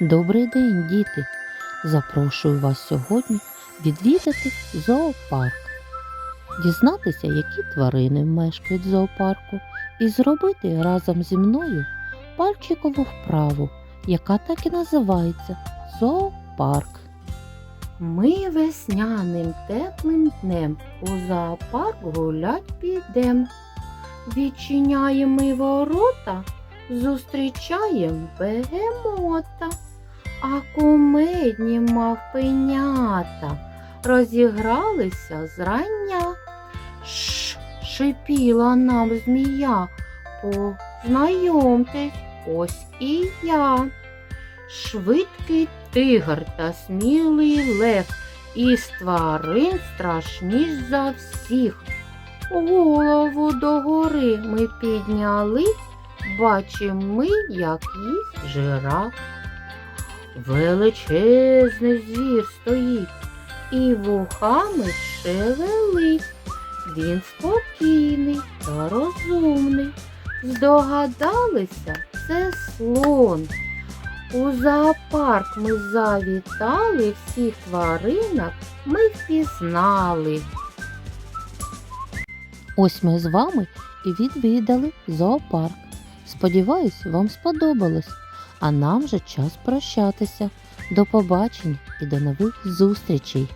Добрий день, діти! Запрошую вас сьогодні відвідати зоопарк, дізнатися, які тварини мешкають в зоопарку, і зробити разом зі мною пальчикову вправу, яка так і називається зоопарк. Ми весняним теплим днем у зоопарк гулять підем. Відчиняємо ворота, зустрічаєм бегемота, а кумедні мавпенята розігралися зрання. Ш, шипіла нам змія, познайомтесь, ось і я. Швидкий тигр та смілий лев, із тварин страшніш за всіх. Голову догори ми підняли, бачимо ми, як їсть жираф. Величезний звір стоїть і вухами шевелить. Він спокійний та розумний. Здогадалися, це слон. У зоопарк ми завітали, всіх тваринок ми впізнали. Ось ми з вами і відвідали зоопарк. Сподіваюсь, вам сподобалось. А нам же час прощатися. До побачення і до нових зустрічей!